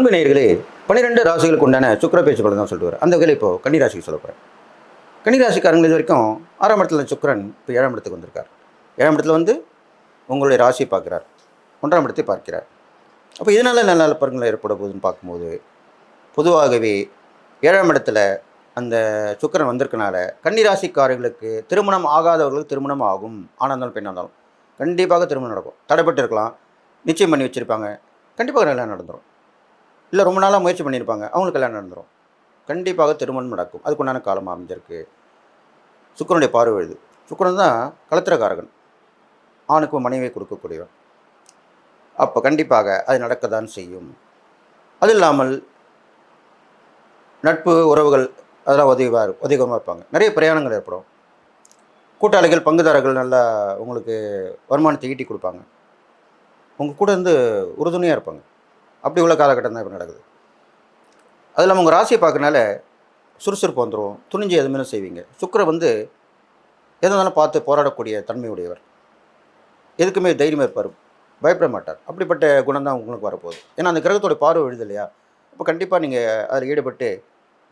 அன்பு நேயர்களே பன்னிரெண்டு ராசிகளுக்கு உண்டான சுக்கிர பேச்சு பலன் தான் சொல்லுவார் அந்த வகையில் இப்போ கன்னிராசிக்கு சொல்ல போகிறேன் கன்னிராசிக்காரங்க இது வரைக்கும் ஆறாம் இடத்துல சுக்கிரன் இப்போ ஏழாம் இடத்துக்கு வந்திருக்கார். ஏழாம் இடத்துல வந்து உங்களுடைய ராசியை பார்க்குறார். ஒன்றாம் இடத்தை பார்க்கிறார். அப்போ இதனால் நல்ல நல்ல பலன்கள் ஏற்பட போகுதுன்னு பார்க்கும்போது பொதுவாகவே ஏழாம் இடத்துல அந்த சுக்கிரன் வந்திருக்கனால கன்னிராசிக்காரர்களுக்கு திருமணம் ஆகாதவர்களுக்கு திருமணம் ஆகும். ஆணாக இருந்தாலும் பெண்ணாக இருந்தாலும் கண்டிப்பாக திருமணம் நடக்கும். தடைப்பட்டு இருக்கலாம் நிச்சயம் பண்ணி வச்சுருப்பாங்க. கண்டிப்பாக நல்லா நடந்துடும் இல்லை ரொம்ப நாளாக முயற்சி பண்ணியிருப்பாங்க. அவங்களுக்கு கல்யாணம் நடந்துடும் கண்டிப்பாக திருமணம் நடக்கும். அதுக்குண்டான காலம் அமைஞ்சிருக்கு. சுக்கிரனுடைய பார்வை எழுது சுக்கிரன் தான் கலத்திரக்காரகன். ஆணுக்கு மனைவியை கொடுக்கக்கூடியவன். அப்போ கண்டிப்பாக அது நடக்க தான் செய்யும். அது இல்லாமல் நட்பு உறவுகள் அதெல்லாம் உதவியாக உதவிகரமாக இருப்பாங்க. நிறைய பிரயாணங்கள் ஏற்படும். கூட்டாளிகள் பங்குதாரர்கள் நல்லா உங்களுக்கு வருமானத்தை ஈட்டி கொடுப்பாங்க. உங்கள் கூட இருந்து உறுதுணையாக இருப்பாங்க. அப்படி உள்ள காலகட்டம் தான் இப்போ நடக்குது. அது இல்லாமல் உங்கள் ராசியை பார்க்கறனால சுறுசுறுப்பு வந்துடும் துணிஞ்சு எதுவுமே செய்வீங்க. சுக்கரை வந்து எது இருந்தாலும் பார்த்து போராடக்கூடிய தன்மையுடையவர். எதுக்குமே தைரியமாக இருப்பார். பயப்பட மாட்டார். அப்படிப்பட்ட குணம் தான் உங்களுக்கு வரப்போகுது. ஏன்னா அந்த கிரகத்தோட பார்வை எழுது இல்லையா? அப்போ கண்டிப்பாக நீங்கள் அதில் ஈடுபட்டு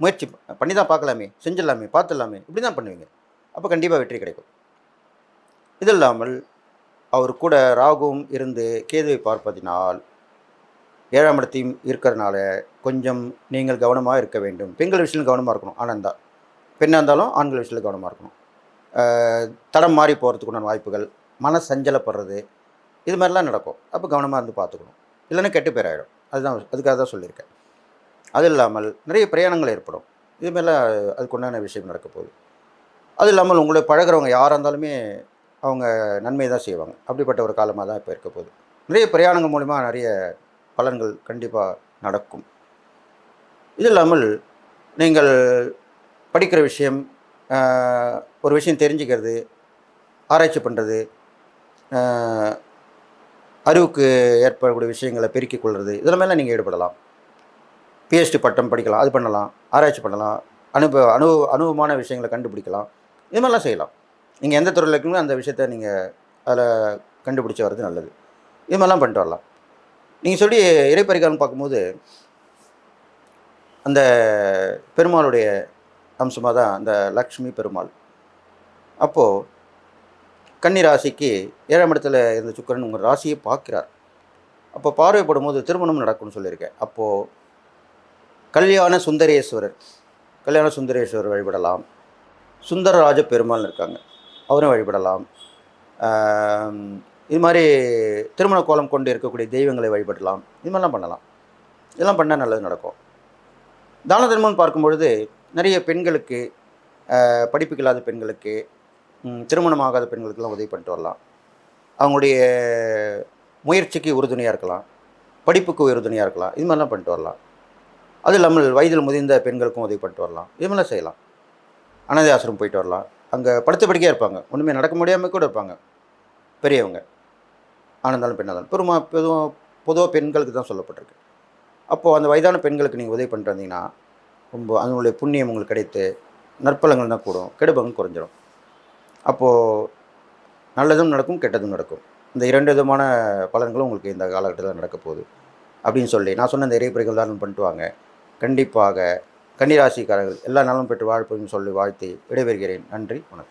முயற்சி பண்ணி தான் பார்க்கலாமே செஞ்சிடலாமே பார்த்துடலாமே இப்படி தான் பண்ணுவீங்க. அப்போ கண்டிப்பாக வெற்றி கிடைக்கும். இது இல்லாமல் அவர் கூட ராகுவும் இருந்து கேதுவை பார்ப்பதினால் ஏழாம் இடத்தையும் இருக்கிறனால கொஞ்சம் நீங்கள் கவனமாக இருக்க வேண்டும். பெண்கள் விஷயத்தில் கவனமாக இருக்கணும் ஆனந்தா. பெண்ணாக இருந்தாலும் ஆண்கள் விஷயத்தில் கவனமாக இருக்கணும். தடம் மாறி போகிறதுக்குண்டான வாய்ப்புகள் மன சஞ்சலப்படுறது இது மாதிரிலாம் நடக்கும். அப்போ கவனமாக இருந்து பார்த்துக்கணும். இல்லைன்னா கெட்டு பேர் ஆகிடும் அதுதான் அதுக்காக தான் சொல்லியிருக்கேன். அது இல்லாமல் நிறைய பிரயாணங்கள் ஏற்படும். இது மாதிரிலாம் அதுக்குண்டான விஷயம் நடக்க போகுது. அது இல்லாமல் உங்களை பழகுறவங்க யாராக இருந்தாலுமே அவங்க நன்மை தான் செய்வாங்க. அப்படிப்பட்ட ஒரு காலமாக தான் இப்போ இருக்க போகுது. நிறைய பிரயாணங்கள் மூலிமா நிறைய பலன்கள் கண்டிப்பாக நடக்கும். இது இல்லாமல் நீங்கள் படிக்கிற விஷயம் ஒரு விஷயம் தெரிஞ்சுக்கிறது ஆராய்ச்சி பண்ணுறது அறிவுக்கு ஏற்படக்கூடிய விஷயங்களை பெருக்கிக் கொள்வது இதெல்லாமேலாம் நீங்கள் ஈடுபடலாம். பிஹெச்டி பட்டம் படிக்கலாம் அது பண்ணலாம் ஆராய்ச்சி பண்ணலாம் அனுபவ அனுபவ அனுபவமான விஷயங்களை கண்டுபிடிக்கலாம் இது மாதிரிலாம் செய்யலாம். நீங்கள் எந்த துறையில் இருக்கீங்களோ அந்த விஷயத்த நீங்கள் அதில் கண்டுபிடிச்சி வர்றது நல்லது. இது மாதிரிலாம் பண்ணிட்டு வரலாம். நீங்கள் சொல்லி இறைப்பறிக்காரன் பார்க்கும்போது அந்த பெருமாளுடைய அம்சமாக தான் அந்த லக்ஷ்மி பெருமாள். அப்போது கன்னி ராசிக்கு ஏழாம் இடத்துல இருந்த சுக்கரன் உங்கள் ராசியை பார்க்கிறார். அப்போ பார்வைப்படும் போது திருமணம் நடக்கும்னு சொல்லியிருக்கேன். அப்போது கல்யாண சுந்தரேஸ்வரர் கல்யாண சுந்தரேஸ்வரர் வழிபடலாம். சுந்தரராஜ பெருமாள்னு இருக்காங்க. அவரும் வழிபடலாம். இது மாதிரி திருமண கோலம் கொண்டு இருக்கக்கூடிய தெய்வங்களை வழிபடலாம். இது மாதிரிலாம் பண்ணலாம். இதெல்லாம் பண்ணால் நல்லது நடக்கும். தான தர்மம்னு பார்க்கும்பொழுது நிறைய பெண்களுக்கு படிப்புக்கு இல்லாத பெண்களுக்கு திருமணமாகாத பெண்களுக்கெல்லாம் உதவி பண்ணிட்டு வரலாம். அவங்களுடைய முயற்சிக்கு உறுதுணையாக இருக்கலாம். படிப்புக்கு உறுதுணையாக இருக்கலாம். இது மாதிரிலாம் பண்ணிட்டு வரலாம். அது இல்லாமல் வயதில் முதிர்ந்த பெண்களுக்கும் உதவி பண்ணிட்டு வரலாம். இது மாதிரிலாம் செய்யலாம். அனாதை ஆசிரமம் போயிட்டு வரலாம். அங்கே படுத்த படிக்கையாக இருப்பாங்க. ஒன்றுமே நடக்க முடியாமல் கூட இருப்பாங்க. பெரியவங்க. ஆனந்தாலும் பெண்ணாக தான் பெருமா பொதுவாக பொதுவாக பெண்களுக்கு தான் சொல்லப்பட்டிருக்கு. அப்போது அந்த வயதான பெண்களுக்கு நீங்கள் உதவி பண்ணுறீங்கன்னா ரொம்ப அதனுடைய புண்ணியம் உங்களுக்கு கிடைத்து நற்பலங்கள் தான் கூடும் கெடுபங்கள் குறைஞ்சிடும் அப்போது நல்லதும் நடக்கும் கெட்டதும் நடக்கும். இந்த இரண்டு விதமான பலன்களும் உங்களுக்கு இந்த காலகட்டத்தில் நடக்க போகுது. அப்படின்னு சொல்லி நான் சொன்ன இந்த இறைப்பறைகள் தான் பண்ணிட்டு வாங்க. கண்டிப்பாக கன்னிராசிக்காரர்கள் எல்லா நலமும் பெற்று வாழ்ப்புன்னு சொல்லி வாழ்த்தி விடைபெறுகிறேன். நன்றி வணக்கம்.